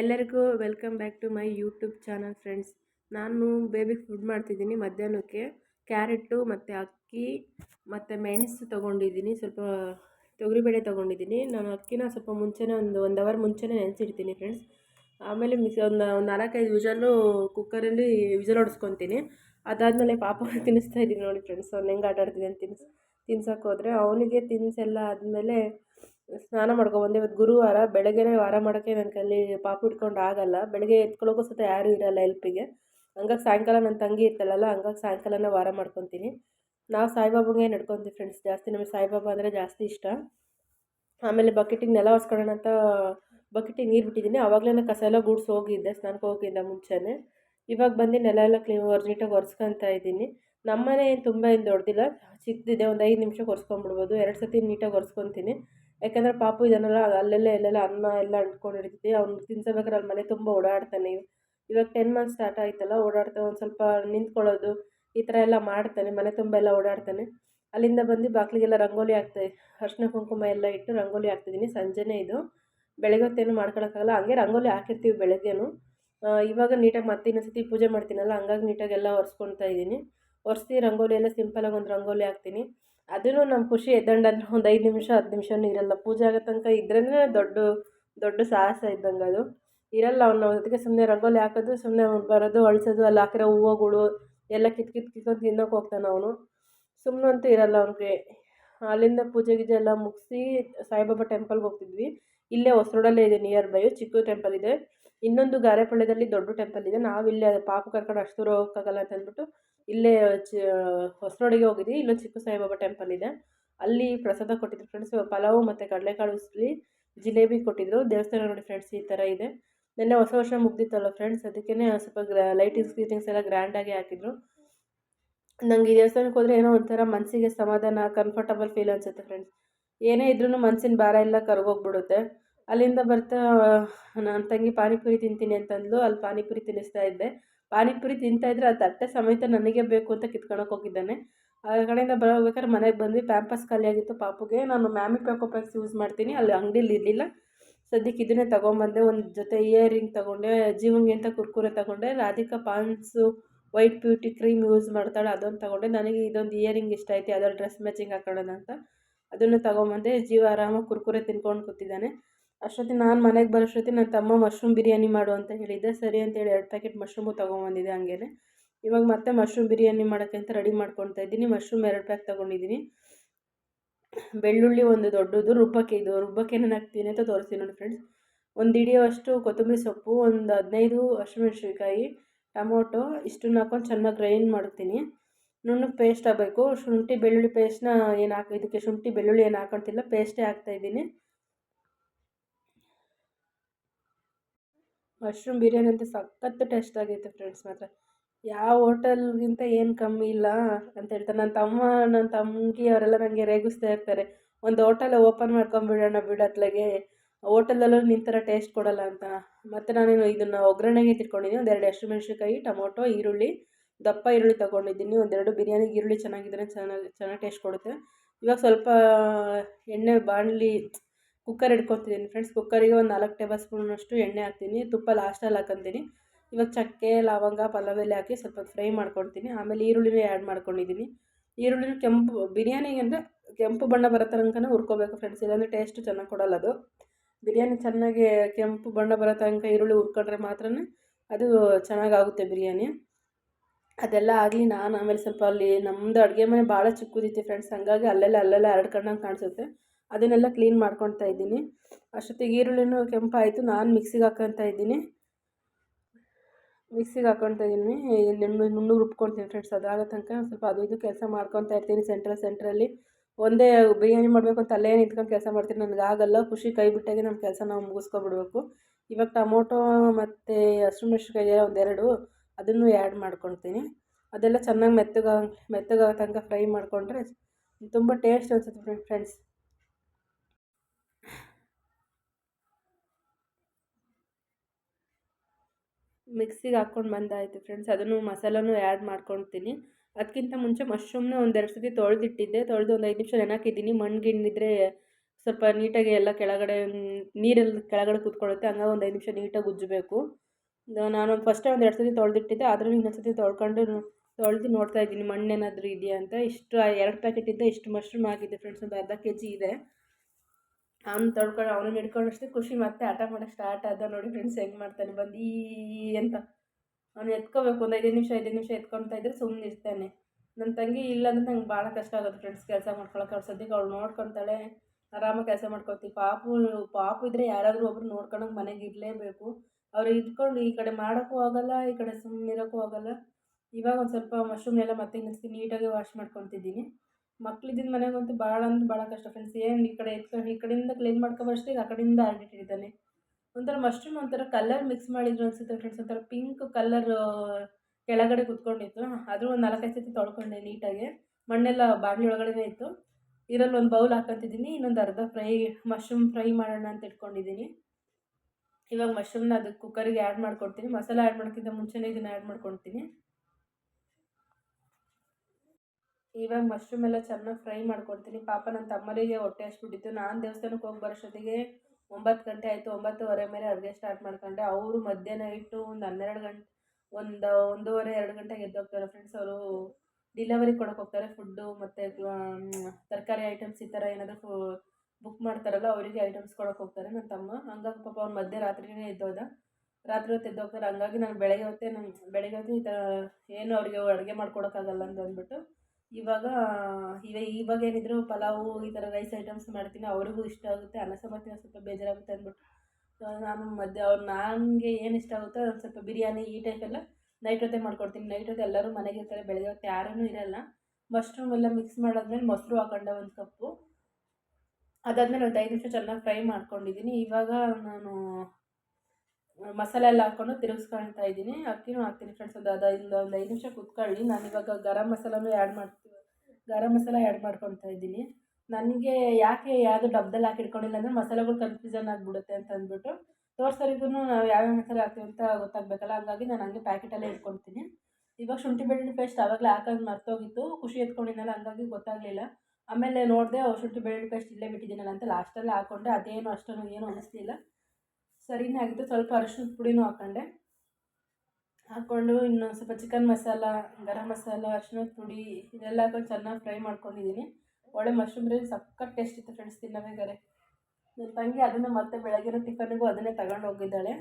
ಎಲ್ಲರಿಗೂ welcome back to my YouTube channel friends. ನಾನು ಬೇಬಿಗೆ ಫುಡ್ ಮಾಡ್ತಿದ್ದೀನಿ. ಮಧ್ಯಾಹ್ನಕ್ಕೆ ಕ್ಯಾರೆಟು ಮತ್ತು ಅಕ್ಕಿ ಮತ್ತು ಮೆಣಸು ತೊಗೊಂಡಿದ್ದೀನಿ. ಸ್ವಲ್ಪ ತೊಗರಿಬೇಳೆ ತೊಗೊಂಡಿದ್ದೀನಿ. ನಾನು ಅಕ್ಕಿನ ಸ್ವಲ್ಪ ಮುಂಚೆನೇ ಒಂದು ಒಂದು ಅವರ್ ಮುಂಚೆನೇ ನೆನೆಸಿಡ್ತೀನಿ ಫ್ರೆಂಡ್ಸ್. ಆಮೇಲೆ ಮಿಸ್ ಒಂದು ಒಂದು ನಾಲ್ಕೈದು ವಿಜಲ್ಲು ಕುಕ್ಕರಲ್ಲಿ ವಿಜಲ್ ಹೊಡ್ಸ್ಕೊತೀನಿ. ಅದಾದಮೇಲೆ ಪಾಪ ತಿನ್ನಿಸ್ತಾ ಇದ್ದೀನಿ ನೋಡಿ ಫ್ರೆಂಡ್ಸ್. ಅವ್ನು ಹೆಂಗೆ ಆಟಾಡ್ತೀನಿ ಅಂತ ತಿನ್ನಿಸ್ ತಿನ್ಸೋಕ್ಕೋದ್ರೆ ಅವನಿಗೆ ತಿನ್ಸೆಲ್ಲ ಆದಮೇಲೆ ಸ್ನಾನ ಮಾಡ್ಕೊಬಂದೆ ಇವತ್ತು ಗುರುವಾರ, ಬೆಳಗ್ಗೆನೇ ವಾರ ಮಾಡೋಕ್ಕೆ ನನ್ನ ಕೈಲಿ ಪಾಪು ಇಟ್ಕೊಂಡು ಆಗಲ್ಲ. ಬೆಳಗ್ಗೆ ಎತ್ಕೊಳ್ಳೋಕ್ಕೂ ಸಹಿತ ಯಾರೂ ಇರೋಲ್ಲ ಹೆಲ್ಪಿಗೆ ಹಂಗಾಗಿ ಸಾಯಂಕಾಲ ನನ್ನ ತಂಗಿ ಇರ್ತಾಳಲ್ಲ, ಹಂಗಾಗಿ ಸಾಯಂಕಾಲನೇ ವಾರ ಮಾಡ್ಕೊತೀನಿ. ನಾವು ಸಾಯಿಬಾಬಾಗೆ ನಡ್ಕೊತೀವಿ ಫ್ರೆಂಡ್ಸ್ ಜಾಸ್ತಿ ನಮಗೆ ಸಾಯಿಬಾಬಾ ಅಂದರೆ ಜಾಸ್ತಿ ಇಷ್ಟ. ಆಮೇಲೆ ಬಕೆಟಿಗೆ ನೆಲ ಒರೆಸ್ಕೊಳ್ಳೋಣ ಅಂತ ಬಕೆಟಿಗೆ ನೀರು ಬಿಟ್ಟಿದ್ದೀನಿ ಆವಾಗಲೇ ಕಸ ಎಲ್ಲ ಗೂಡ್ಸಿ ಹೋಗಿದ್ದೆ ಸ್ನಾನಕ್ಕೆ ಹೋಗೋಕ್ಕಿಂತ ಮುಂಚೆನೇ. ಇವಾಗ ಬಂದು ನೆಲ ಎಲ್ಲ ಕ್ಲೀನ್ ಒರ್ ನೀಟಾಗಿ ಒರೆಸ್ಕೊತಾ ಇದ್ದೀನಿ ನಮ್ಮನೆ ಏನು ತುಂಬ ಏನು ದೊಡ್ಡದಿಲ್ಲ ಚಿಕ್ಕದಿದೆ ಒಂದು ಐದು ನಿಮಿಷಕ್ಕೆ ಒರೆಸ್ಕೊಂಬಿಡ್ಬೋದು. ಎರಡು ಸತಿ ನೀಟಾಗಿ ಒರೆಸ್ಕೊತೀನಿ. ಯಾಕಂದರೆ ಪಾಪು ಇದನ್ನೆಲ್ಲ ಅಲ್ಲೆಲ್ಲ ಎಲ್ಲೆಲ್ಲ ಅನ್ನ ಎಲ್ಲ ಅಂಟ್ಕೊಂಡಿರ್ತೈತಿ ಅವ್ನು ತಿನ್ಸಬೇಕಾದ್ರೆ ಅಲ್ಲಿ ಮನೆ ತುಂಬ ಓಡಾಡ್ತಾನೆ. ಇವಾಗ ಟೆನ್ ಮಂತ್ಸ್ ಸ್ಟಾರ್ಟ್ ಆಯ್ತಲ್ಲ, ಓಡಾಡ್ತಾ ಒಂದು ಸ್ವಲ್ಪ ನಿಂತ್ಕೊಳ್ಳೋದು, ಈ ಥರ ಎಲ್ಲ ಮಾಡ್ತಾನೆ. ಮನೆ ತುಂಬ ಎಲ್ಲ ಓಡಾಡ್ತಾನೆ. ಅಲ್ಲಿಂದ ಬಂದು ಬಾಗಿಲಿಗೆಲ್ಲ ರಂಗೋಲಿ ಹಾಕ್ತಾ, ಅರ್ಶಿನ ಕುಂಕುಮ ಎಲ್ಲ ಇಟ್ಟು ರಂಗೋಲಿ ಹಾಕ್ತಿದ್ದೀನಿ ಸಂಜೆನೇ ಇದು. ಬೆಳಗ್ಗೆ ಹೊತ್ತೇನು ಮಾಡ್ಕೊಳಕ್ಕಾಗಲ್ಲ. ಹಂಗೆ ರಂಗೋಲಿ ಹಾಕಿರ್ತೀವಿ ಬೆಳಗ್ಗೆನು. ಇವಾಗ ನೀಟಾಗಿ ಮತ್ತೆ ಇನ್ನೊಂದ್ಸತಿ ಪೂಜೆ ಮಾಡ್ತೀನಲ್ಲ, ಹಂಗಾಗಿ ನೀಟಾಗಿ ಎಲ್ಲ ಒರೆಸ್ಕೊಳ್ತಾ ಇದ್ದೀನಿ. ಒರೆಸಿ ರಂಗೋಲಿ ಎಲ್ಲ ಸಿಂಪಲಾಗಿ ಒಂದು ರಂಗೋಲಿ ಹಾಕ್ತೀನಿ. ಅದೂ ನಮ್ಮ ಖುಷಿ ಎದ್ದಂಡಂದ್ರೆ ಒಂದು ಐದು ನಿಮಿಷ, ಹತ್ತು ನಿಮಿಷ ಇರಲ್ಲ ಪೂಜೆ ಆಗೋ ತನಕ ಇದ್ರೇ ದೊಡ್ಡ ದೊಡ್ಡ ಸಾಹಸ ಇದ್ದಂಗೆ ಅದು. ಇರಲ್ಲ ಅವ್ನು ಅದಕ್ಕೆ ಸುಮ್ಮನೆ ರಂಗೋಲಿ ಹಾಕೋದು ಸುಮ್ಮನೆ ಬರೋದು, ಅಳಿಸೋದು, ಅಲ್ಲಿ ಹಾಕಿರೋ ಹೂವುಗಳು ಎಲ್ಲ ಕಿತ್ ಕಿತ್ ಕಿತ್ಕೊಂಡು ತಿನ್ನೋಕೆ ಹೋಗ್ತಾನೆ ಅವನು. ಸುಮ್ಮನಂತೂ ಇರಲ್ಲ ಅವನಿಗೆ. ಅಲ್ಲಿಂದ ಪೂಜೆ ಗೀಜೆ ಎಲ್ಲ ಮುಗಿಸಿ ಸಾಯಿಬಾಬಾ ಟೆಂಪಲ್ಗೆ ಹೋಗ್ತಿದ್ವಿ. ಇಲ್ಲೇ ಹೊಸರೋಡಲ್ಲೇ ಇದೆ ನಿಯರ್ ಬೈ ಚಿಕ್ಕ ಟೆಂಪಲ್ ಇದೆ. ಇನ್ನೊಂದು ಗಾರೆಪಳ್ಯದಲ್ಲಿ ದೊಡ್ಡ ಟೆಂಪಲ್ ಇದೆ. ನಾವಿಲ್ಲೇ ಪಾಪ ಕರ್ಕೊಂಡು ಅಷ್ಟು ದೂರ ಹೋಗೋಕ್ಕಾಗಲ್ಲ ಅಂತ ಅಂದ್ಬಿಟ್ಟು ಇಲ್ಲೇ ಚ ಹೊಸರೋಡಿಗೆ ಹೋಗಿದ್ವಿ. ಇಲ್ಲೊಂದು ಚಿಕ್ಕ ಸಾಯಿಬಾಬಾ ಟೆಂಪಲ್ ಇದೆ. ಅಲ್ಲಿ ಪ್ರಸಾದ ಕೊಟ್ಟಿದ್ರು ಫ್ರೆಂಡ್ಸ್ ಪಲಾವು ಮತ್ತು ಕಡಲೆಕಾಳು ಉಸ್ಲಿ, ಜಿಲೇಬಿ ಕೊಟ್ಟಿದ್ರು. ದೇವಸ್ಥಾನ ನೋಡಿ ಫ್ರೆಂಡ್ಸ್ ಈ ಥರ ಇದೆ. ನಿನ್ನೆ ಹೊಸ ವರ್ಷ ಮುಗ್ದಿತ್ತಲ್ಲ ಫ್ರೆಂಡ್ಸ್ ಅದಕ್ಕೇ ಸ್ವಲ್ಪ ಲೈಟಿಂಗ್ಸ್ ಗೀಟಿಂಗ್ಸ್ ಎಲ್ಲ ಗ್ರ್ಯಾಂಡಾಗಿ ಹಾಕಿದ್ರು. ನನಗೆ ಈ ದೇವಸ್ಥಾನಕ್ಕೆ ಹೋದರೆ ಏನೋ ಒಂಥರ ಮನಸ್ಸಿಗೆ ಸಮಾಧಾನ ಕಂಫರ್ಟಬಲ್ ಫೀಲ್ ಅನಿಸುತ್ತೆ ಫ್ರೆಂಡ್ಸ್ ಏನೇ ಇದ್ರೂ ಮನಸ್ಸಿನ ಭಾರ ಎಲ್ಲ ಕರ್ಗೋಗ್ಬಿಡುತ್ತೆ. ಅಲ್ಲಿಂದ ಬರ್ತಾ ನನ್ನ ತಂಗಿ ಪಾನಿಪುರಿ ತಿಂತೀನಿ ಅಂತಂದಳು ಅಲ್ಲಿ ಪಾನಿಪುರಿ ತಿನ್ನಿಸ್ತಾ ಇದ್ದೆ. ಪಾನಿಪುರಿ ತಿಂತಾಯಿದ್ರೆ ಅದು ತಟ್ಟೆ ಸಮೇತ ನನಗೆ ಬೇಕು ಅಂತ ಕಿತ್ಕೊಳಕ್ಕೆ ಹೋಗಿದ್ದಾನೆ. ಆ ಕಡೆಯಿಂದ ಬರಬೇಕಾದ್ರೆ ಮನೆಗೆ ಬಂದ್ವಿ. ಪ್ಯಾಂಪಸ್ ಖಾಲಿಯಾಗಿತ್ತು ಪಾಪುಗೆ. ನಾನು ಮ್ಯಾಮಿ ಪ್ಯಾಕೋ ಪ್ಯಾಕ್ಸ್ ಯೂಸ್ ಮಾಡ್ತೀನಿ. ಅಲ್ಲಿ ಅಂಗಡೀಲಿ ಇರಲಿಲ್ಲ. ಸದ್ಯಕ್ಕೆ ಇದನ್ನೇ ತೊಗೊಂಬಂದೆ. ಒಂದು ಜೊತೆ ಇಯರಿಂಗ್ ತೊಗೊಂಡೆ, ಜೀವಂಗೆ ಅಂತ ಕುರ್ಕುರೆ ತೊಗೊಂಡೆ, Radhika Pond's white beauty cream use ಮಾಡ್ತಾಳೆ, ಅದೊಂದು ತೊಗೊಂಡೆ. ನನಗೆ ಇದೊಂದು ಇಯರಿಂಗ್ ಇಷ್ಟ ಐತಿ. ಅದರ ಡ್ರೆಸ್ ಮ್ಯಾಚಿಂಗ್ ಹಾಕೊಳ್ಳೋಣ ಅಂತ. ಅದನ್ನು ತೊಗೊಂಬಂದೆ. ಜೀವ ಆರಾಮಾಗಿ ಕುರ್ಕುರೆ ತಿನ್ಕೊಂಡು ಕೂತಿದ್ದಾನೆ. ಅಷ್ಟೊತ್ತಿಗೆ ನಾನು ಮನೆಗೆ ಬರೋಷ್ಟೊತ್ತಿ ನನ್ನ ತಮ್ಮ ಮಶ್ರೂಮ್ ಬಿರಿಯಾನಿ ಮಾಡು ಅಂತ ಹೇಳಿದ್ದೆ. ಸರಿ ಅಂತೇಳಿ ಎರಡು ಪ್ಯಾಕೆಟ್ ಮಶ್ರೂಮು ತೊಗೊಂಬಂದಿದ್ದೆ ಹಂಗೇನೆ. ಇವಾಗ ಮತ್ತೆ ಮಶ್ರೂಮ್ ಬಿರಿಯಾನಿ ಮಾಡೋಕ್ಕೆ ಅಂತ ರೆಡಿ ಮಾಡ್ಕೊತಾ ಇದ್ದೀನಿ. ಮಶ್ರೂಮ್ ಎರಡು ಪ್ಯಾಕ್ ತೊಗೊಂಡಿದ್ದೀನಿ. ಬೆಳ್ಳುಳ್ಳಿ ಒಂದು ದೊಡ್ಡದು ರುಬ್ಬಕ್ಕೆ ಇದು ರುಬ್ಬಕ್ಕೆ ಏನೇನು ಹಾಕ್ತೀನಿ ಅಂತ ತೋರಿಸ್ತೀನಿ ನೋಡಿ ಫ್ರೆಂಡ್ಸ್ ಒಂದು ಹಿಡಿಯೋವಷ್ಟು ಕೊತ್ತಂಬರಿ ಸೊಪ್ಪು, ಒಂದು ಹದಿನೈದು ಹಸಿಮೆಣ್ಸಿನ್ಕಾಯಿ, ಟೊಮೊಟೊ, ಇಷ್ಟನ್ನು ಹಾಕೊಂಡು ಚೆನ್ನಾಗಿ ಗ್ರೈಂಡ್ ಮಾಡ್ತೀನಿ. ನುಣ್ಣಗೆ ಪೇಸ್ಟ್ ಆಗಬೇಕು. ಶುಂಠಿ ಬೆಳ್ಳುಳ್ಳಿ ಪೇಸ್ಟ್ನ ಏನು ಹಾಕಿ ಇದಕ್ಕೆ ಶುಂಠಿ ಬೆಳ್ಳುಳ್ಳಿ ಏನು ಹಾಕೊಳ್ತಿಲ್ಲ ಪೇಸ್ಟೇ ಹಾಕ್ತಾಯಿದ್ದೀನಿ ಮಶ್ರೂಮ್ ಬಿರಿಯಾನಿ ಅಂತೂ ಸಖತ್ತು ಟೇಸ್ಟ್ ಆಗೈತೆ ಫ್ರೆಂಡ್ಸ್ ಮಾತ್ರ. ಯಾವ ಹೋಟೆಲ್ಗಿಂತ ಏನು ಕಮ್ಮಿ ಇಲ್ಲ ಅಂತ ಹೇಳ್ತಾರೆ. ನನ್ನ ತಮ್ಮ ನನ್ನ ತಂಗಿ ಅವರೆಲ್ಲ ನನಗೆ ರೇಗಿಸ್ತಾ ಇರ್ತಾರೆ. ಒಂದು ಹೋಟೆಲ್ ಓಪನ್ ಮಾಡ್ಕೊಂಬಿಡೋಣ ಬಿಡತ್ಲಾಗೆ ಹೋಟೆಲಲ್ಲೂ ನಿನ್ನ ಥರ ಟೇಸ್ಟ್ ಕೊಡೋಲ್ಲ ಅಂತ. ಮತ್ತು ನಾನೇನು ಇದನ್ನು ಒಗ್ಗರಣೆಗೆ ಎರಡು ಒಂದೆರಡು ಹಸಿಮೆಣ್ಸಿನ್ಕಾಯಿ ಟೊಮೊಟೊ, ಈರುಳ್ಳಿ, ದಪ್ಪ ಈರುಳ್ಳಿ ತೊಗೊಂಡಿದ್ದೀನಿ. ಒಂದೆರಡು ಬಿರಿಯಾನಿಗೆ ಈರುಳ್ಳಿ ಚೆನ್ನಾಗಿದ್ರೆ ಚೆನ್ನಾಗಿ ಚೆನ್ನಾಗಿ ಟೇಸ್ಟ್ ಕೊಡುತ್ತೆ. ಇವಾಗ ಸ್ವಲ್ಪ ಎಣ್ಣೆ ಬಾಣಲಿ ಕುಕ್ಕರ್ ಇಟ್ಕೊತಿದ್ದೀನಿ ಫ್ರೆಂಡ್ಸ್ ಕುಕ್ಕರಿಗೆ ಒಂದು ನಾಲ್ಕು ಟೇಬಲ್ ಸ್ಪೂನಷ್ಟು ಎಣ್ಣೆ ಹಾಕ್ತೀನಿ. ತುಪ್ಪ ಲಾಸ್ಟಲ್ಲಿ ಹಾಕೊತೀನಿ. ಇವಾಗ ಚಕ್ಕೆ, ಲವಂಗ ಪಲಾವ್ ಎಲೆ ಹಾಕಿ ಸ್ವಲ್ಪ ಫ್ರೈ ಮಾಡ್ಕೊಳ್ತೀನಿ ಆಮೇಲೆ ಈರುಳ್ಳಿನೇ ಆ್ಯಡ್ ಮಾಡ್ಕೊಂಡಿದ್ದೀನಿ ಈರುಳ್ಳಿನ ಕೆಂಪು ಬಿರಿಯಾನಿಗೆ ಅಂದರೆ ಕೆಂಪು ಬಣ್ಣ ಬರೋ ತನಕನೇ ಹುರ್ಕೋಬೇಕು ಫ್ರೆಂಡ್ಸ್ ಇಲ್ಲಾಂದರೆ ಟೇಸ್ಟ್ ಚೆನ್ನಾಗಿ ಕೊಡಲ್ಲ ಅದು. ಬಿರಿಯಾನಿ ಚೆನ್ನಾಗಿ ಕೆಂಪು ಬಣ್ಣ ಬರೋ ತನಕ ಈರುಳ್ಳಿ ಹುರ್ಕೊಂಡ್ರೆ ಮಾತ್ರ ಅದು ಚೆನ್ನಾಗಾಗುತ್ತೆ ಬಿರಿಯಾನಿ. ಅದೆಲ್ಲ ಆಗಲಿ, ನಾನು ಆಮೇಲೆ ಸ್ವಲ್ಪ ಅಲ್ಲಿ ನಮ್ಮದು ಅಡುಗೆ ಮನೆ ಭಾಳ ಚಿಕ್ಕದಿತ್ತು ಫ್ರೆಂಡ್ಸ್ ಹಾಗಾಗಿ ಅಲ್ಲೆಲ್ಲ ಅಲ್ಲೆಲ್ಲ ಹರಡ್ಕೊಂಡಂಗೆ ಕಾಣಿಸುತ್ತೆ. ಅದನ್ನೆಲ್ಲ ಕ್ಲೀನ್ ಮಾಡ್ಕೊಳ್ತಾ ಇದ್ದೀನಿ. ಅಷ್ಟೊತ್ತಿಗೆ ಈರುಳ್ಳಿನೂ ಕೆಂಪಾಯಿತು, ನಾನು ಮಿಕ್ಸಿಗೆ ಹಾಕ್ಕೊಳ್ತಾ ಇದ್ದೀನಿ. ಮಿಕ್ಸಿಗೆ ಹಾಕ್ಕೊಳ್ತಾ ಇದ್ದೀನಿ. ನಿಮ್ಮ ನುಣ್ಣಗೆ ರುಬ್ಕೊಳ್ತೀನಿ ಫ್ರೆಂಡ್ಸ್ ಅದಾಗೋ ತನಕ ಸ್ವಲ್ಪ ಅದು ಇದು ಕೆಲಸ ಮಾಡ್ಕೊತಾ ಇರ್ತೀನಿ ಸೆಂಟ್ರಲ್ ಸೆಂಟ್ರಲ್ಲಿ ಒಂದೇ ಬಿರಿಯಾನಿ ಮಾಡಬೇಕು ಅಂತ ಅಲ್ಲೇ ನಿಂತ್ಕೊಂಡು ಕೆಲಸ ಮಾಡ್ತೀನಿ. ನನಗೆ ಆಗಲ್ಲ, ಖುಷಿ ಕೈ ಬಿಟ್ಟಾಗೆ ನಮ್ಮ ಕೆಲಸ ನಾವು ಮುಗಿಸ್ಕೊಬಿಡ್ಬೇಕು. ಇವಾಗ ಟೊಮೊಟೊ ಮತ್ತು ಹಸಿಮೆಣ್ಸಿನ್ಕಾಯಿ ಒಂದೆರಡು, ಅದನ್ನು ಆ್ಯಡ್ ಮಾಡ್ಕೊಳ್ತೀನಿ. ಅದೆಲ್ಲ ಚೆನ್ನಾಗಿ ಮೆತ್ತಗ, ಮೆತ್ತಗಾಗೋ ತನಕ ಫ್ರೈ ಮಾಡಿಕೊಂಡ್ರೆ ತುಂಬ ಟೇಸ್ಟ್ ಅನಿಸುತ್ತೆ ಫ್ರೆಂಡ್ಸ್ ಮಿಕ್ಸಿಗೆ ಹಾಕ್ಕೊಂಡು ಬಂದಾಯಿತು ಫ್ರೆಂಡ್ಸ್ ಅದನ್ನು ಮಸಾಲನೂ ಆ್ಯಡ್ ಮಾಡ್ಕೊಳ್ತೀನಿ ಅದಕ್ಕಿಂತ ಮುಂಚೆ ಮಶ್ರೂಮ್ನ ಒಂದೆರಡು ಸತಿ ತೊಳೆದಿಟ್ಟಿದ್ದೆ. ತೊಳೆದು ಒಂದು ಐದು ನಿಮಿಷ ನೆನಕಿದ್ದೀನಿ. ಮಣ್ಣು ಗಿಣ್ಣಿದ್ರೆ ಸ್ವಲ್ಪ ನೀಟಾಗಿ ಎಲ್ಲ ಕೆಳಗಡೆ, ನೀರೆಲ್ಲ ಕೆಳಗಡೆ ಕೂತ್ಕೊಳ್ಳುತ್ತೆ. ಹಂಗಾಗಿ ಒಂದು ಐದು ನಿಮಿಷ ನೀಟಾಗಿ ಉಜ್ಜಬೇಕು. ನಾನು ಫಸ್ಟೇ ಒಂದು ಎರಡು ಸತಿ ತೊಳೆದಿಟ್ಟಿದ್ದೆ. ಆದರೂ ಇನ್ನೊಂದು ಸತಿ ತೊಳ್ಕೊಂಡು ತೊಳೆದು ನೋಡ್ತಾ ಇದ್ದೀನಿ. ಮಣ್ಣೇನಾದರೂ ಇದೆಯಾ ಅಂತ. ಇಷ್ಟು ಎರಡು ಪ್ಯಾಕೆಟ್ ಇದ್ದ ಇಷ್ಟು ಮಶ್ರೂಮ್ ಆಗಿದೆ ಫ್ರೆಂಡ್ಸ್ ಒಂದು ಅರ್ಧ ಕೆ ಜಿ ಇದೆ. ಅವ್ನು ಅವನು ಹಿಡ್ಕೊಂಡಷ್ಟೇ ಖುಷಿ ಮತ್ತೆ ಆಟ ಮಾಡೋಕ್ಕೆ ಸ್ಟಾರ್ಟ್ ಆದ ನೋಡಿ ಫ್ರೆಂಡ್ಸ್ ಹೆಂಗೆ ಮಾಡ್ತಾನೆ ಬಂದು ಅಂತ. ಅವ್ನು ಎತ್ಕೋಬೇಕು, ಒಂದು ಐದು ನಿಮಿಷ ಐದು ನಿಮಿಷ ಎತ್ಕೊಳ್ತಾ ಇದ್ದರೆ ಸುಮ್ಮನೆ ಇರ್ತಾನೆ. ನನ್ನ ತಂಗಿ ಇಲ್ಲ ಅಂದ್ರೆ ನಂಗೆ ಭಾಳ ಕಷ್ಟ ಆಗುತ್ತೆ ಫ್ರೆಂಡ್ಸ್ ಕೆಲಸ ಮಾಡ್ಕೊಳಕ್ಕೆ ಅವ್ರು ಸದ್ಯಕ್ಕೆ ಅವ್ಳು ನೋಡ್ಕೊತಾಳೆ, ಆರಾಮಾಗಿ ಕೆಲಸ ಮಾಡ್ಕೊತೀವಿ ಪಾಪು ಪಾಪು ಇದ್ದರೆ ಯಾರಾದರೂ ಒಬ್ರು ನೋಡ್ಕೊಳಕ್ಕೆ ಮನೆಗೆ ಇರಲೇಬೇಕು. ಅವ್ರು ಇಟ್ಕೊಂಡು ಈ ಕಡೆ ಮಾಡೋಕ್ಕೂ ಆಗಲ್ಲ, ಈ ಕಡೆ ಸುಮ್ಮನೆ ಇರೋಕ್ಕೂ ಆಗಲ್ಲ. ಇವಾಗ ಒಂದು ಸ್ವಲ್ಪ ಮಶ್ರೂಮ್ ಎಲ್ಲ ಮತ್ತೆ ಇನ್ನೊಂದು ನೀಟಾಗಿ ವಾಶ್ ಮಾಡ್ಕೊತಿದ್ದೀನಿ. ಮಕ್ಳಿದ್ದಿದ್ದು ಮನೆಗಂತೂ ಭಾಳ ಅಂದ್ರೆ ಭಾಳ ಕಷ್ಟ ಫ್ರೆಂಡ್ಸ್ ಏನು ಈ ಕಡೆ ಎತ್ಕೊಂಡು ಈ ಕಡೆಯಿಂದ ಕ್ಲೀನ್ ಮಾಡ್ಕೊಬರ್ಷ್ಟಿಗೆ ಆ ಕಡೆಯಿಂದ ಆಗಿಟ್ಟಿದ್ದಾನೆ ಒಂಥರ ಮಶ್ರೂಮ್ ಒಂಥರ ಕಲರ್ ಮಿಕ್ಸ್ ಮಾಡಿದ್ರು ಅನಿಸುತ್ತೆ ಫ್ರೆಂಡ್ಸ್ ಒಂಥರ ಪಿಂಕ್ ಕಲರ್ ಕೆಳಗಡೆ ಕುತ್ಕೊಂಡಿತ್ತು. ಆದರೂ ಒಂದು ನಾಲ್ಕೈದು ಸತಿ ತೊಳ್ಕೊಂಡೆ ನೀಟಾಗಿ. ಮಣ್ಣೆಲ್ಲ ಬಾಣಲಿ ಒಳಗಡೆ ಇತ್ತು. ಇದರಲ್ಲಿ ಒಂದು ಬೌಲ್ ಹಾಕೊಂತಿದ್ದೀನಿ, ಇನ್ನೊಂದು ಅರ್ಧ ಫ್ರೈ ಮಶ್ರೂಮ್ ಫ್ರೈ ಮಾಡೋಣ ಅಂತ ಇಟ್ಕೊಂಡಿದ್ದೀನಿ. ಇವಾಗ ಮಶ್ರೂಮ್ನ ಅದಕ್ಕೆ ಕುಕ್ಕರಿಗೆ ಆ್ಯಡ್ ಮಾಡ್ಕೊಡ್ತೀನಿ. ಮಸಾಲೆ ಆ್ಯಡ್ ಮಾಡೋಕ್ಕಿಂತ ಮುಂಚೆನೇ ಇದನ್ನು ಆ್ಯಡ್ ಮಾಡ್ಕೊಳ್ತೀನಿ ಇವಾಗ ಮಶ್ರೂಮ್ ಎಲ್ಲ ಚೆನ್ನಾಗಿ ಫ್ರೈ ಮಾಡ್ಕೊಡ್ತೀನಿ. ಪಾಪ ನನ್ನ ತಮ್ಮನಿಗೆ ಹೊಟ್ಟೆ ಹಚ್ಬಿಟ್ಟಿತ್ತು ನಾನು ದೇವಸ್ಥಾನಕ್ಕೆ ಹೋಗಿ ಬರೋಷ್ಟೊತ್ತಿಗೆ ಒಂಬತ್ತು ಗಂಟೆ ಆಯಿತು. ಒಂಬತ್ತುವರೆ ಮೇಲೆ ಅಡುಗೆ ಸ್ಟಾರ್ಟ್ ಮಾಡ್ಕೊಂಡೆ. ಅವರು ಮಧ್ಯಾಹ್ನ ಇಟ್ಟು ಒಂದು ಹನ್ನೆರಡು ಗಂಟೆ, ಒಂದು, ಒಂದೂವರೆ, ಎರಡು ಗಂಟೆಗೆ ಎದ್ದೋಗ್ತಾರೆ ಫ್ರೆಂಡ್ಸ್ ಅವರು. ಡಿಲವರಿ ಕೊಡೋಕೆ ಹೋಗ್ತಾರೆ. ಫುಡ್ಡು ಮತ್ತು ತರಕಾರಿ ಐಟಮ್ಸ್ ಈ ಥರ ಏನಾದರೂ ಫು ಬುಕ್ ಮಾಡ್ತಾರಲ್ಲ ಅವರಿಗೆ ಐಟಮ್ಸ್ ಕೊಡೋಕೆ ಹೋಗ್ತಾರೆ ನನ್ನ ತಮ್ಮ. ಹಂಗಾಗಿ ಪಾಪ ಅವ್ನು ಮಧ್ಯರಾತ್ರಿನೇ ಎದ್ದೋದ ರಾತ್ರಿ ಹೊತ್ತು ಎದ್ದೋಗ್ತಾರೆ ಹಂಗಾಗಿ ನಾನು ಬೆಳಗ್ಗೆ ಹೊತ್ತೇ ನಾನು, ಬೆಳಗ್ಗೆ ಹೊತ್ತು ಈ ಥರ ಏನು ಅವರಿಗೆ ಅಡುಗೆ ಮಾಡ್ಕೊಡೋಕ್ಕಾಗಲ್ಲ ಅಂತ ಅಂದ್ಬಿಟ್ಟು ಇವಾಗ ಇವಾಗ ಇವಾಗ ಏನಿದ್ರು ಪಲಾವು, ಈ ಥರ ರೈಸ್ ಐಟಮ್ಸ್ ಮಾಡ್ತೀನಿ, ಅವರಿಗೂ ಇಷ್ಟ ಆಗುತ್ತೆ, ಅನ್ನ ಸಾಂಬಾರು ಸ್ವಲ್ಪ ಬೇಜಾರಾಗುತ್ತೆ ಅಂದ್ಬಿಟ್ಟು. ನಾನು ಮಧ್ಯ, ಅವ್ರು ನನಗೆ ಏನು ಇಷ್ಟ ಆಗುತ್ತೋ ಒಂದು ಸ್ವಲ್ಪ ಬಿರಿಯಾನಿ ಈ ಟೈಪೆಲ್ಲ ನೈಟ್ ಹೊತ್ತೆ ಮಾಡ್ಕೊಡ್ತೀನಿ. ನೈಟ್ ಹೊತ್ತು ಎಲ್ಲರೂ ಮನೆಗೆ ಇರ್ತಾರೆ, ಬೆಳಗ್ಗೆ ಹೊತ್ತು ಯಾರೂ ಇರಲ್ಲ. ಮಶ್ರೂಮ್ ಎಲ್ಲ ಮಿಕ್ಸ್ ಮಾಡಾದ್ಮೇಲೆ ಮೊಸರು ಹಾಕೊಂಡೆ ಒಂದು ಕಪ್ಪು. ಅದಾದಮೇಲೆ ಒಂದು ಐದು ನಿಮಿಷ ಚೆನ್ನಾಗಿ ಫ್ರೈ ಮಾಡ್ಕೊಂಡಿದ್ದೀನಿ ಇವಾಗ ನಾನು ಮಸಾಲೆ ಎಲ್ಲ ಹಾಕ್ಕೊಂಡು ತಿರುಗಿಸ್ಕೊಳ್ತಾ ಇದ್ದೀನಿ. ಅಕ್ಕಿನೂ ಹಾಕ್ತೀನಿ ಫ್ರೆಂಡ್ಸ್ ಒಂದು ಅದು ಒಂದು ಒಂದು ಐದು ನಿಮಿಷ ಕುತ್ಕೊಳ್ಳಿ. ನಾನು ಇವಾಗ ಗರಂ ಮಸಾಲನೂ ಆ್ಯಡ್ ಮಾಡ್ತೀವಿ ಗರಂ ಮಸಾಲ ಆ್ಯಡ್ ಮಾಡ್ಕೊತಾ ಇದ್ದೀನಿ. ನನಗೆ ಯಾಕೆ ಯಾವುದು ಡಬ್ಬದಲ್ಲಿ ಹಾಕಿ ಇಟ್ಕೊಂಡಿಲ್ಲ ಅಂದರೆ ಮಸಾಲೆಗಳು ಕನ್ಫ್ಯೂಷನ್ ಆಗಿಬಿಡುತ್ತೆ ಅಂತ ಅಂದ್ಬಿಟ್ಟು. ತೋರ್ಸೋರಿಗೂ ನಾವು ಯಾವ್ಯಾವ ಮಸಾಲೆ ಹಾಕ್ತೀವಿ ಅಂತ ಗೊತ್ತಾಗಬೇಕಲ್ಲ? ಹಾಗಾಗಿ ನಾನು ಹಂಗೆ ಪ್ಯಾಕೆಟಲ್ಲೇ ಇಟ್ಕೊಳ್ತೀನಿ. ಇವಾಗ ಶುಂಠಿ ಬೆಳ್ಳುಳ್ಳಿ ಪೇಸ್ಟ್ ಆವಾಗಲೇ ಹಾಕೋದು ಮರ್ತೋಗಿತ್ತು. ಖುಷಿ ಎತ್ಕೊಂಡಿದ್ದಲ್ಲ ಹಂಗಾಗಿ ಗೊತ್ತಾಗಲಿಲ್ಲ. ಆಮೇಲೆ ನೋಡಿದೆ ಶುಂಠಿ ಬೆಳ್ಳುಳ್ಳಿ ಪೇಸ್ಟ್ ಇಲ್ಲೇ ಬಿಟ್ಟಿದ್ದೀನಲ್ಲ ಅಂತ ಲಾಸ್ಟಲ್ಲಿ ಹಾಕ್ಕೊಂಡೆ ಅದೇನು ಅಷ್ಟೊಂದು ಏನು ಅನ್ನಿಸ್ಲಿಲ್ಲ ಸರಿನೇ ಆಗಿತ್ತು. ಸ್ವಲ್ಪ ಅರಿಶಿಣದ ಪುಡಿನೂ ಹಾಕೊಂಡೆ. ಹಾಕ್ಕೊಂಡು ಇನ್ನೊಂದು ಸ್ವಲ್ಪ ಚಿಕನ್ ಮಸಾಲ, ಗರಂ ಮಸಾಲ ಅರಿಶಿಣದ ಪುಡಿ ಇದೆಲ್ಲ ಹಾಕೊಂಡು ಚೆನ್ನಾಗಿ ಫ್ರೈ ಮಾಡ್ಕೊಂಡಿದ್ದೀನಿ ಒಳ್ಳೆ ಮಶ್ರೂಮ್ ಬಿರಿಯಾನಿ ಸಖತ್ ಟೇಸ್ಟ್ ಇತ್ತು ಫ್ರೆಂಡ್ಸ್ ತಿನ್ನಬೇಕಾದ್ರೆ ನನ್ನ ತಂಗಿ ಅದನ್ನು ಮತ್ತೆ ಬೆಳಗಿನ ಟಿಫನ್ಗೂ ಅದನ್ನೇ ತಗೊಂಡು ಹೋಗಿದ್ದಾಳೆ.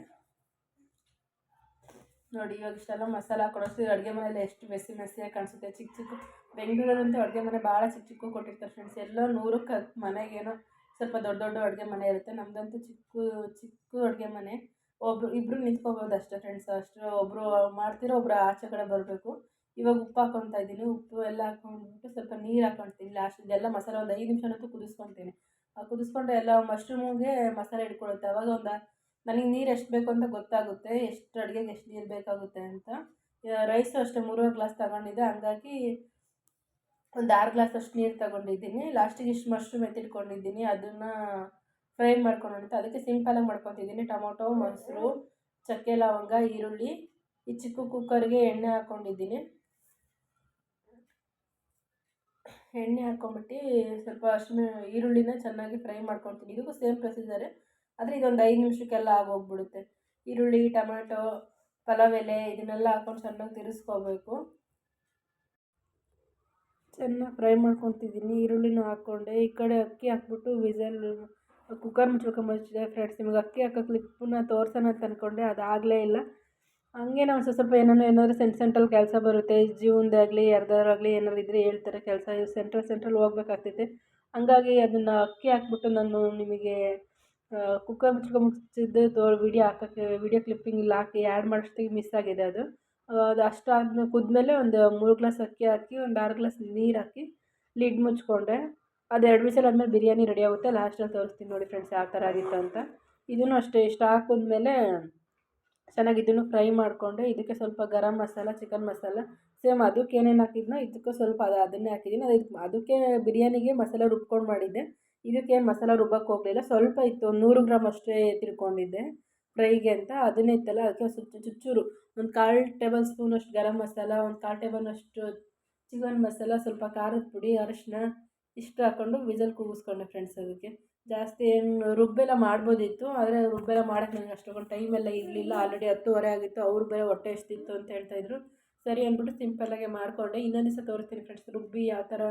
ನೋಡಿ, ಇವಾಗ ಇಷ್ಟೆಲ್ಲ ಮಸಾಲ ಹಾಕೊಡೋಷ್ಟು ಅಡುಗೆ ಮನೆಯಲ್ಲಿ ಎಷ್ಟು ಮೆಸ್ಸಿ ಮೆಸ್ಸಿಯಾಗಿ ಕಾಣಿಸುತ್ತೆ. ಚಿಕ್ಕ ಚಿಕ್ಕ ಬೆಂಗಳೂರಲ್ಲಂತೂ ಅಡುಗೆ ಮನೆ ಭಾಳ ಚಿಕ್ಕ ಚಿಕ್ಕ ಕೊಟ್ಟಿರ್ತಾರೆ ಫ್ರೆಂಡ್ಸ್ ಎಲ್ಲೋ ನೂರಕ್ಕೆ ಮನೆಗೇನೋ ಸ್ವಲ್ಪ ದೊಡ್ಡ ದೊಡ್ಡ ಅಡುಗೆ ಮನೆ ಇರುತ್ತೆ. ನಮ್ಮದಂತೂ ಚಿಕ್ಕ ಚಿಕ್ಕ ಅಡುಗೆ ಮನೆ. ಒಬ್ರು ಇಬ್ಬರು ನಿಂತ್ಕೋಬೋದು ಅಷ್ಟೇ ಫ್ರೆಂಡ್ಸ್ ಅಷ್ಟೇ ಒಬ್ಬರು ಮಾಡ್ತಿರೋ ಒಬ್ಬರು ಆಚೆ ಕಡೆ ಬರಬೇಕು. ಇವಾಗ ಉಪ್ಪು ಹಾಕೊತಾ ಇದ್ದೀನಿ. ಉಪ್ಪು ಎಲ್ಲ ಹಾಕೊಂಡ್ಬಿಟ್ಟು ಸ್ವಲ್ಪ ನೀರು ಹಾಕ್ಕೊಳ್ತೀನಿ ಲಾಸ್ಟ್ ಇದೆಲ್ಲ ಮಸಾಲೆ ಒಂದು ಐದು ನಿಮಿಷನಂತೂ ಕುದಿಸ್ಕೊತೀನಿ ಕುದಿಸ್ಕೊಂಡು ಎಲ್ಲ ಮಶ್ರೂಮ್ಗೆ ಮಸಾಲೆ ಇಟ್ಕೊಳ್ಳುತ್ತೆ ಅವಾಗ ಒಂದು ನನಗೆ ನೀರು ಎಷ್ಟು ಬೇಕು ಅಂತ ಗೊತ್ತಾಗುತ್ತೆ. ಎಷ್ಟು ಅಡುಗೆಗೆ ಎಷ್ಟು ನೀರು ಬೇಕಾಗುತ್ತೆ ಅಂತ. ರೈಸು ಅಷ್ಟೇ ಮೂರುವರೆ ಗ್ಲಾಸ್ ತಗೊಂಡಿದ್ದೆ. ಹಂಗಾಗಿ ಒಂದು ಆರು ಗ್ಲಾಸ್ ಅಷ್ಟು ನೀರು ತಗೊಂಡಿದ್ದೀನಿ. ಲಾಸ್ಟಿಗೆ ಇಷ್ಟು ಮಶ್ರೂಮ್ ಎತ್ತಿಟ್ಕೊಂಡಿದ್ದೀನಿ. ಅದನ್ನು ಫ್ರೈ ಮಾಡ್ಕೊಂಡು ಅದಕ್ಕೆ ಸಿಂಪಲಾಗಿ ಮಾಡ್ಕೊತಿದ್ದೀನಿ. ಟೊಮೊಟೊ, ಮೊಸರು, ಚಕ್ಕೆ ಲವಂಗ, ಈರುಳ್ಳಿ, ಈ ಚಿಕ್ಕ ಕುಕ್ಕರ್ಗೆ ಎಣ್ಣೆ ಹಾಕ್ಕೊಂಡಿದ್ದೀನಿ ಎಣ್ಣೆ ಹಾಕ್ಕೊಂಬಿಟ್ಟು ಸ್ವಲ್ಪ ಅಷ್ಟು ಈರುಳ್ಳಿನ ಚೆನ್ನಾಗಿ ಫ್ರೈ ಮಾಡ್ಕೊತೀನಿ. ಇದಕ್ಕೂ ಸೇಮ್ ಪ್ರೊಸೀಜರೇ ಆದರೆ ಇದೊಂದು ಐದು ನಿಮಿಷಕ್ಕೆಲ್ಲ ಆಗೋಗ್ಬಿಡುತ್ತೆ. ಈರುಳ್ಳಿ, ಟೊಮೆಟೊ, ಪಲಾವ್ ಎಲೆ ಇದನ್ನೆಲ್ಲ ಹಾಕ್ಕೊಂಡು ಚೆನ್ನಾಗಿ ತಿರ್ಸ್ಕೋಬೇಕು. ಚೆನ್ನಾಗಿ ಫ್ರೈ ಮಾಡ್ಕೊತಿದ್ದೀನಿ. ಈರುಳ್ಳಿನೂ ಹಾಕ್ಕೊಂಡೆ. ಈ ಕಡೆ ಅಕ್ಕಿ ಹಾಕ್ಬಿಟ್ಟು ವಿಸಲ್, ಕುಕ್ಕರ್ ಮುಚ್ಚಿದೆ ಫ್ರೆಂಡ್ಸ್ ನಿಮಗೆ. ಅಕ್ಕಿ ಹಾಕೋ ಕ್ಲಿಪ್ಪನ್ನ ತೋರ್ಸೋಣ ಅಂತ ಅಂದ್ಕೊಂಡೆ ಅದಾಗಲೇ ಇಲ್ಲ. ಹಂಗೆ ನಾವು ಸ್ವಲ್ಪ ಸ್ವಲ್ಪ ಏನಾರು ಏನಾದರೂ ಸೆಂಟ್ ಸೆಂಟ್ರಲ್ಲಿ ಕೆಲಸ ಬರುತ್ತೆ. ಜೀವನದಾಗಲಿ ಯಾರ್ದಾರಾಗಲಿ ಏನಾದ್ರು ಇದ್ದರೆ ಹೇಳ್ತಾರೆ ಕೆಲಸ. ಸೆಂಟ್ರಲ್ ಸೆಂಟ್ರಲ್ ಹೋಗ್ಬೇಕಾಗ್ತೈತೆ. ಹಂಗಾಗಿ ಅದನ್ನು ಅಕ್ಕಿ ಹಾಕ್ಬಿಟ್ಟು ನಾನು ನಿಮಗೆ ಕುಕ್ಕರ್ ಮುಚ್ಕೊ ಮುಚ್ಚಿದ್ದು ತೋ ವಿಡಿಯೋ ಹಾಕೋಕ್ಕೆ ವಿಡಿಯೋ ಕ್ಲಿಪ್ಪಿಂಗ್ ಇಲ್ಲಿ ಹಾಕಿ ಆ್ಯಡ್ ಮಾಡೋಷ್ಟಿಗೆ ಮಿಸ್ ಆಗಿದೆ ಅದು. ಅದು ಅಷ್ಟು ಆದ್ಮೇಲೆ ಕುದ್ದಮೇಲೆ ಒಂದು ಮೂರು ಗ್ಲಾಸ್ ಅಕ್ಕಿ ಹಾಕಿ, ಒಂದು ಆರು ಗ್ಲಾಸ್ ನೀರು ಹಾಕಿ, ಲಿಡ್ ಮುಚ್ಕೊಂಡೆ. ಅದು ಎರಡು ವಿಸಲ್ ಆದಮೇಲೆ ಬಿರಿಯಾನಿ ರೆಡಿ ಆಗುತ್ತೆ. ಲಾಸ್ಟಲ್ಲಿ ತೋರಿಸ್ತೀನಿ ನೋಡಿ ಫ್ರೆಂಡ್ಸ್ ಯಾವ ಥರ ಆಗಿತ್ತು ಅಂತ. ಇದನ್ನು ಅಷ್ಟೇ ಇಷ್ಟು ಹಾಕಿದ್ಮೇಲೆ ಚೆನ್ನಾಗಿ ಇದನ್ನು ಫ್ರೈ ಮಾಡಿಕೊಂಡೆ. ಇದಕ್ಕೆ ಸ್ವಲ್ಪ ಗರಂ ಮಸಾಲ ಚಿಕನ್ ಮಸಾಲ ಸೇಮ್ ಅದಕ್ಕೆ ಏನೇನು ಹಾಕಿದ್ನೋ, ಇದಕ್ಕೂ ಸ್ವಲ್ಪ ಅದು, ಅದನ್ನೇ ಹಾಕಿದ್ದೀನಿ ಅದು ಅದಕ್ಕೆ ಬಿರಿಯಾನಿಗೆ ಮಸಾಲ ರುಬ್ಕೊಂಡು ಮಾಡಿದ್ದೆ. ಇದಕ್ಕೇನು ಮಸಾಲ ರುಬ್ಬಕ್ಕೆ ಹೋಗಲಿಲ್ಲ. ಸ್ವಲ್ಪ ಇತ್ತು, ಒಂದು ನೂರು ಗ್ರಾಮ್ ಅಷ್ಟೇ ತಿಳ್ಕೊಂಡಿದ್ದೆ. ಫ್ರೈಗೆ ಅಂತ ಅದನ್ನೇ ಇತ್ತಲ್ಲ, ಅದಕ್ಕೆ ಸ್ವಲ್ಪ ಚುಚ್ಚೂರು, ಒಂದು ಕಾಲು ಟೇಬಲ್ ಸ್ಪೂನಷ್ಟು ಗರಂ ಮಸಾಲ, ಒಂದು ಕಾಲು ಟೇಬಲ್ನಷ್ಟು ಚಿಕನ್ ಮಸಾಲ, ಸ್ವಲ್ಪ ಖಾರದ ಪುಡಿ ಅರಶಿನ ಇಷ್ಟು ಹಾಕ್ಕೊಂಡು ವಿಜಲ್ ಕೂಗಿಸ್ಕೊಂಡೆ ಫ್ರೆಂಡ್ಸ್ ಅದಕ್ಕೆ. ಜಾಸ್ತಿ ಏನು ರುಬ್ಬೆಲ್ಲ ಮಾಡ್ಬೋದಿತ್ತು, ಆದರೆ ರುಬ್ಬೆಲ್ಲ ಮಾಡೋಕ್ಕೆ ನನಗೆ ಅಷ್ಟೊಂದು ಟೈಮೆಲ್ಲ ಇರಲಿಲ್ಲ. ಆಲ್ರೆಡಿ ಹತ್ತುವರೆ ಆಗಿತ್ತು, ಅವ್ರು ಬೇರೆ ಹೊಟ್ಟೆ ಎಷ್ಟಿತ್ತು ಅಂತ ಹೇಳ್ತಾಯಿದ್ರು ಸರಿ ಅಂದ್ಬಿಟ್ಟು ಸಿಂಪಲ್ಲಾಗೆ ಮಾಡಿಕೊಂಡೆ. ಇನ್ನೊಂದು ದಿವಸ ತೋರಿಸ್ತೀನಿ ಫ್ರೆಂಡ್ಸ್ ರುಬ್ಬಿ ಯಾವ ಥರ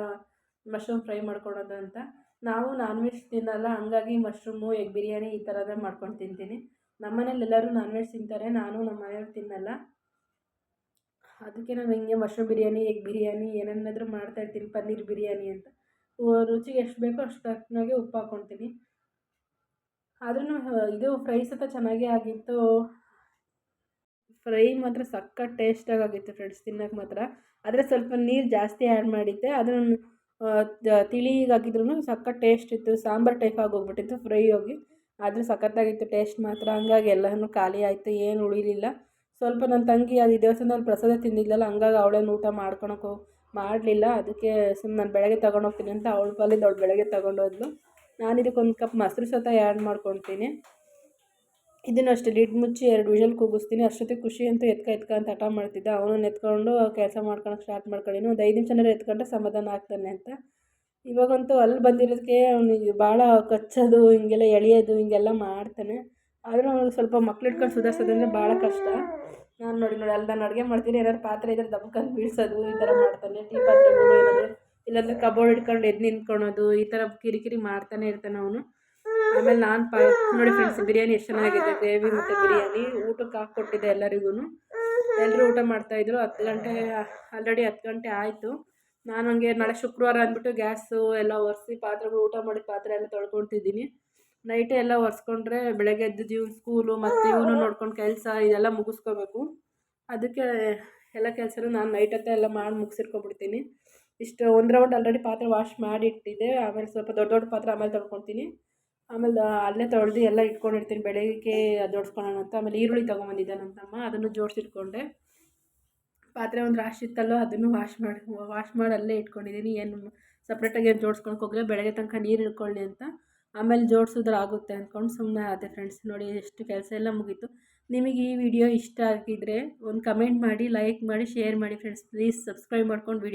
ಮಶ್ರೂಮ್ ಫ್ರೈ ಮಾಡ್ಕೊಳೋದು ಅಂತ. ನಾವು ನಾನ್ ವೆಜ್ ತಿನ್ನಲ್ಲ, ಹಂಗಾಗಿ ಮಶ್ರೂಮು ಎಗ್ ಬಿರಿಯಾನಿ ಈ ಥರದೇ ಮಾಡ್ಕೊಂಡು ತಿಂತೀನಿ. ನಮ್ಮ ಮನೇಲಿ ಎಲ್ಲರೂ ನಾನ್ ವೆಜ್ ತಿಂತಾರೆ, ನಾನು ನಮ್ಮ ಮನೆಯವ್ರು ತಿನ್ನಲ್ಲ. ಅದಕ್ಕೆ ನಾನು ಹಿಂಗೆ ಮಶ್ರೂಮ್ ಬಿರಿಯಾನಿ ಎಗ್ ಬಿರಿಯಾನಿ ಏನನ್ನಾದರೂ ಮಾಡ್ತಾಯಿರ್ತೀನಿ ಪನ್ನೀರ್ ಬಿರಿಯಾನಿ ಅಂತ. ರುಚಿಗೆ ಎಷ್ಟು ಬೇಕೋ ಅಷ್ಟು ತಕ್ಕನಾಗೆ ಉಪ್ಪು ಹಾಕ್ಕೊತೀನಿ ಆದ್ರೂ ಇದು ಫ್ರೈ ಸತ ಚೆನ್ನಾಗೇ ಆಗಿತ್ತು. ಫ್ರೈ ಮಾತ್ರ ಸಖತ್ ಟೇಸ್ಟಾಗಿ ಆಗಿತ್ತು ಫ್ರೆಂಡ್ಸ್ ತಿನ್ನೋಕೆ ಮಾತ್ರ. ಆದರೆ ಸ್ವಲ್ಪ ನೀರು ಜಾಸ್ತಿ ಆ್ಯಡ್ ಮಾಡಿದ್ದೆ. ಅದನ್ನು ತಿಳಿ ಹಾಕಿದ್ರೂ ಸಖತ್ ಟೇಸ್ಟ್ ಇತ್ತು. ಸಾಂಬಾರು ಟೈಪ್ ಹೋಗ್ಬಿಟ್ಟಿತ್ತು ಫ್ರೈ ಹೋಗಿ ಆದರೆ ಸಖತ್ತಾಗಿತ್ತು, ಟೇಸ್ಟ್ ಮಾತ್ರ. ಹಂಗಾಗಿ ಎಲ್ಲನೂ ಖಾಲಿ ಆಯಿತು, ಏನು ಉಳಿಲಿಲ್ಲ. ಸ್ವಲ್ಪ ನನ್ನ ತಂಗಿ ಅದು ನಾನು ಪ್ರಸಾದ ತಿಂದಿದ್ದಲ್ಲ ಹಂಗಾಗಿ ಅವಳೇನು ಊಟ ಮಾಡ್ಕೊಳಕ್ಕೆ ಮಾಡಲಿಲ್ಲ. ಅದಕ್ಕೆ ಸುಮ್ಮನೆ ನಾನು ಬೆಳಗ್ಗೆ ತೊಗೊಂಡೋಗ್ತೀನಿ ಅಂತ ಅವಳ ಪಾಲಿಂದ ಅವಳು ಬೆಳಗ್ಗೆ ತೊಗೊಂಡೋದ್ಲು ನಾನು ಇದಕ್ಕೆ ಒಂದು ಕಪ್ ಮೊಸರು ಸತ ಆ್ಯಡ್ ಮಾಡ್ಕೊತೀನಿ. ಇದನ್ನು ಅಷ್ಟೇ, ಲಿಡ್ ಮುಚ್ಚಿ ಎರಡು ವಿಷಲ್ ಕೂಗಿಸ್ತೀನಿ. ಅಷ್ಟೊತ್ತಿಗೆ ಖುಷಿ ಅಂತ ಎತ್ಕ ಎತ್ಕ ಅಂತ ಹಠ ಮಾಡ್ತಿದ್ದೆ. ಅವನು ಎತ್ಕೊಂಡು ಕೆಲಸ ಮಾಡ್ಕೊಳಕ್ಕೆ ಸ್ಟಾರ್ಟ್ ಮಾಡ್ಕೊಳ್ಳಿ ಒಂದು ಐದು ನಿಮಿಷನಾರು ಎತ್ಕೊಂಡ್ರೆ ಸಮಾಧಾನ ಆಗ್ತಾನೆ ಅಂತ. ಇವಾಗಂತೂ ಅಲ್ಲಿ ಬಂದಿರೋದಕ್ಕೆ ಅವನಿಗೆ ಭಾಳ ಕಚ್ಚೋದು, ಹೀಗೆಲ್ಲ ಎಳೆಯೋದು, ಹೀಗೆಲ್ಲ ಮಾಡ್ತಾನೆ. ಆದರೂ ಅವ್ನಿಗೆ ಸ್ವಲ್ಪ ಮಕ್ಳು ಇಟ್ಕೊಂಡು ಸುಧಾರಿಸೋದಂದ್ರೆ ಭಾಳ ಕಷ್ಟ. ನಾನು ನೋಡಿ ನೋಡಿ, ಅಲ್ಲಿ ನಾನು ಅಡುಗೆ ಮಾಡ್ತೀನಿ, ಏನಾದ್ರು ಪಾತ್ರೆ ಇದ್ದರೆ ದಬ್ಕಂಡು ಬೀಳ್ಸೋದು, ಈ ಥರ ಮಾಡ್ತಾನೆ. ಟೀ ಪಾತ್ರೆಗಳು ಏನಾದರೂ, ಇಲ್ಲಾಂದರೆ ಕಬೋರ್ಡ್ ಇಟ್ಕೊಂಡು ಎದ್ದು ನಿಂತ್ಕೊಳೋದು, ಈ ಥರ ಕಿರಿಕಿರಿ ಮಾಡ್ತಾನೆ ಇರ್ತಾನೆ ಅವನು. ಆಮೇಲೆ ನಾನು ಪಾ, ನೋಡಿ ಫ್ರೆಂಡ್ಸ್ ಬಿರಿಯಾನಿ ಎಷ್ಟು ಚೆನ್ನಾಗಿದೆ, ಗ್ರೇವಿ ಮತ್ತು ಬಿರಿಯಾನಿ. ಊಟಕ್ಕೆ ಹಾಕ್ಕೊಟ್ಟಿದ್ದೆ ಎಲ್ಲರಿಗೂ ಎಲ್ಲರೂ ಊಟ ಮಾಡ್ತಾಯಿದ್ರು ಹತ್ತು ಗಂಟೆ ಆಲ್ರೆಡಿ ಹತ್ತು ಗಂಟೆ ಆಯಿತು. ನಾನು ಹಂಗೆ ನಾಳೆ ಶುಕ್ರವಾರ ಅಂದ್ಬಿಟ್ಟು ಗ್ಯಾಸು ಎಲ್ಲ ಒರೆಸಿ ಪಾತ್ರೆಗಳು ಊಟ ಮಾಡಿದ ಪಾತ್ರೆ ಎಲ್ಲ ತೊಳ್ಕೊಳ್ತಿದ್ದೀನಿ ನೈಟೇ ಎಲ್ಲ ಒರೆಸ್ಕೊಂಡ್ರೆ ಬೆಳಗ್ಗೆ ಎದ್ದು ಜೀವನ ಸ್ಕೂಲು ಮತ್ತು ಇವನು ನೋಡ್ಕೊಂಡು ಕೆಲಸ ಇದೆಲ್ಲ ಮುಗಿಸ್ಕೋಬೇಕು. ಅದಕ್ಕೆ ಎಲ್ಲ ಕೆಲಸನೂ ನಾನು ನೈಟ್ ಹೊತ್ತೇ ಎಲ್ಲ ಮಾಡಿ ಮುಗಿಸಿಟ್ಕೊಬಿಡ್ತೀನಿ ಇಷ್ಟು ಒಂದು ರೌಂಡ್ ಆಲ್ರೆಡಿ ಪಾತ್ರೆ ವಾಶ್ ಮಾಡಿ ಮಾಡಿಟ್ಟಿದ್ದೆ. ಆಮೇಲೆ ಸ್ವಲ್ಪ ದೊಡ್ಡ ದೊಡ್ಡ ಪಾತ್ರೆ ಆಮೇಲೆ ತೊಳ್ಕೊತೀನಿ. ಆಮೇಲೆ ಅಲ್ಲೇ ತೊಳೆದು ಎಲ್ಲ ಇಟ್ಕೊಂಡಿರ್ತೀನಿ. ಬೆಳಗ್ಗೆ ಜೋಡಿಸ್ಕೊಳ್ಳೋಣ ಅಂತ. ಆಮೇಲೆ ಈರುಳ್ಳಿ ತೊಗೊಂಬಂದಿದ್ದೆ ನನ್ನ ತಮ್ಮ. ಅದನ್ನು ಜೋಡಿಸಿಟ್ಕೊಂಡೆ. ಪಾತ್ರೆ ಒಂದು ರಾಶಿ ಇತ್ತಲ್ಲೋ ಅದನ್ನು ವಾಶ್ ಮಾಡಿ ವಾಶ್ ಮಾಡಿ ಅಲ್ಲೇ ಇಟ್ಕೊಂಡಿದ್ದೀನಿ. ಏನು ಸಪ್ರೇಟಾಗಿ ಏನು ಜೋಡ್ಸ್ಕೊಳಕ್ಕೆ ಹೋಗಲಿ ಬೆಳಗ್ಗೆ ತನಕ ನೀರು ಇಳ್ಕೊಳ್ಳಿ ಅಂತ. ಆಮೇಲೆ ಜೋಡಿಸಿದ್ರೆ ಆಗುತ್ತೆ ಅಂದ್ಕೊಂಡು ಸುಮ್ಮನೆ ಆದೆ ಫ್ರೆಂಡ್ಸ್ ನೋಡಿ ಎಷ್ಟು ಕೆಲಸ ಎಲ್ಲ ಮುಗೀತು. ನಿಮಗೆ ಈ ವಿಡಿಯೋ ಇಷ್ಟ ಆಗಿದ್ದರೆ ಒಂದು ಕಮೆಂಟ್ ಮಾಡಿ ಲೈಕ್ ಮಾಡಿ ಶೇರ್ ಮಾಡಿ ಫ್ರೆಂಡ್ಸ್ ಪ್ಲೀಸ್ ಸಬ್ಸ್ಕ್ರೈಬ್ ಮಾಡ್ಕೊಂಡು ವಿಡಿಯೋ